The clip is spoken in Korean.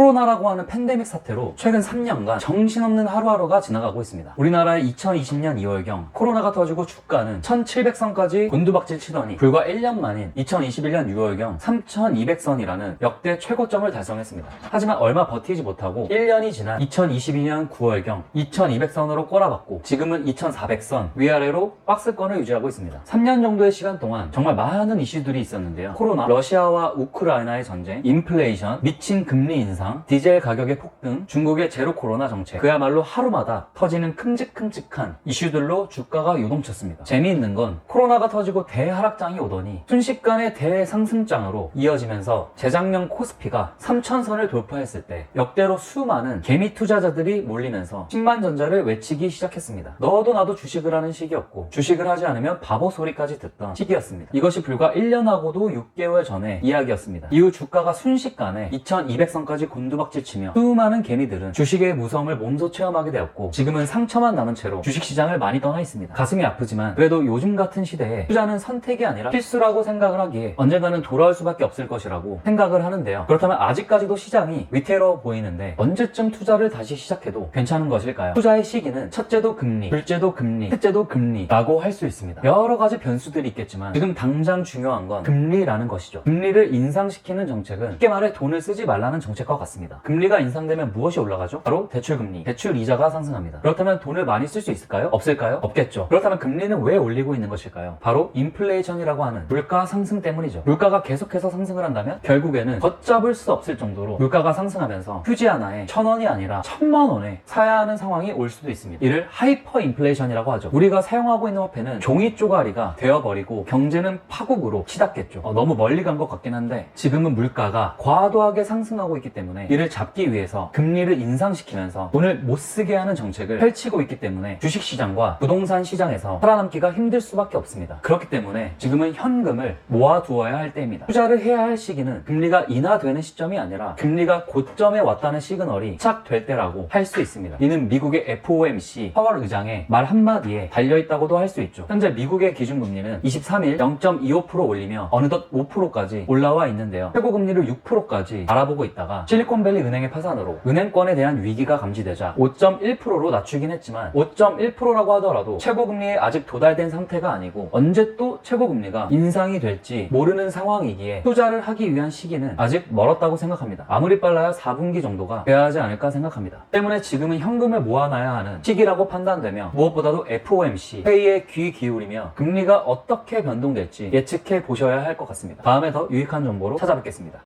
코로나라고 하는 팬데믹 사태로 최근 3년간 정신없는 하루하루가 지나가고 있습니다. 우리나라의 2020년 2월경 코로나가 터지고 주가는 1700선까지 곤두박질 치더니 불과 1년 만인 2021년 6월경 3200선이라는 역대 최고점을 달성했습니다. 하지만 얼마 버티지 못하고 1년이 지난 2022년 9월경 2200선으로 꼬라박고 지금은 2400선 위아래로 박스권을 유지하고 있습니다. 3년 정도의 시간 동안 정말 많은 이슈들이 있었는데요. 코로나, 러시아와 우크라이나의 전쟁, 인플레이션, 미친 금리 인상, 디젤 가격의 폭등, 중국의 제로 코로나 정책, 그야말로 하루마다 터지는 큼직큼직한 이슈들로 주가가 요동쳤습니다. 재미있는 건 코로나가 터지고 대하락장이 오더니 순식간에 대상승장으로 이어지면서 재작년 코스피가 3천선을 돌파했을 때 역대로 수많은 개미 투자자들이 몰리면서 10만 전자를 외치기 시작했습니다. 너도 나도 주식을 하는 시기였고 주식을 하지 않으면 바보 소리까지 듣던 시기였습니다. 이것이 불과 1년하고도 6개월 전의 이야기였습니다. 이후 주가가 순식간에 2200선까지 곤두박질 치며 수많은 개미들은 주식의 무서움을 몸소 체험하게 되었고 지금은 상처만 남은 채로 주식시장을 많이 떠나 있습니다. 가슴이 아프지만 그래도 요즘 같은 시대에 투자는 선택이 아니라 필수라고 생각을 하기에 언젠가는 돌아올 수밖에 없을 것이라고 생각을 하는데요. 그렇다면 아직까지도 시장이 위태로워 보이는데 언제쯤 투자를 다시 시작해도 괜찮은 것일까요? 투자의 시기는 첫째도 금리, 둘째도 금리, 셋째도 금리라고 할 수 있습니다. 여러 가지 변수들이 있겠지만 지금 당장 중요한 건 금리라는 것이죠. 금리를 인상시키는 정책은 쉽게 말해 돈을 쓰지 말라는 정책과 같습니다. 금리가 인상되면 무엇이 올라가죠? 바로 대출금리, 대출 이자가 상승합니다. 그렇다면 돈을 많이 쓸 수 있을까요? 없을까요? 없겠죠. 그렇다면 금리는 왜 올리고 있는 것일까요? 바로 인플레이션이라고 하는 물가 상승 때문이죠. 물가가 계속해서 상승을 한다면 결국에는 걷잡을 수 없을 정도로 물가가 상승하면서 휴지 하나에 천 원이 아니라 천만 원에 사야 하는 상황이 올 수도 있습니다. 이를 하이퍼 인플레이션이라고 하죠. 우리가 사용하고 있는 화폐는 종이 쪼가리가 되어버리고 경제는 파국으로 치닫겠죠. 어, 너무 멀리 간 것 같긴 한데 지금은 물가가 과도하게 상승하고 있기 때문에 이를 잡기 위해서 금리를 인상시키면서 돈을 못 쓰게 하는 정책을 펼치고 있기 때문에 주식시장과 부동산 시장에서 살아남기가 힘들 수밖에 없습니다. 그렇기 때문에 지금은 현금을 모아두어야 할 때입니다. 투자를 해야 할 시기는 금리가 인하되는 시점이 아니라 금리가 고점에 왔다는 시그널이 시작될 때라고 할 수 있습니다. 이는 미국의 FOMC 파월 의장의 말 한마디에 달려있다고도 할 수 있죠. 현재 미국의 기준금리는 23일 0.25% 올리며 어느덧 5%까지 올라와 있는데요. 최고금리를 6%까지 알아보고 있다가 실리콘밸리 은행의 파산으로 은행권에 대한 위기가 감지되자 5.1%로 낮추긴 했지만 5.1%라고 하더라도 최고금리에 아직 도달된 상태가 아니고 언제 또 최고금리가 인상이 될지 모르는 상황이기에 투자를 하기 위한 시기는 아직 멀었다고 생각합니다. 아무리 빨라야 4분기 정도가 돼야 하지 않을까 생각합니다. 때문에 지금은 현금을 모아놔야 하는 시기라고 판단되며 무엇보다도 FOMC 회의에 귀 기울이며 금리가 어떻게 변동될지 예측해 보셔야 할 것 같습니다. 다음에 더 유익한 정보로 찾아뵙겠습니다.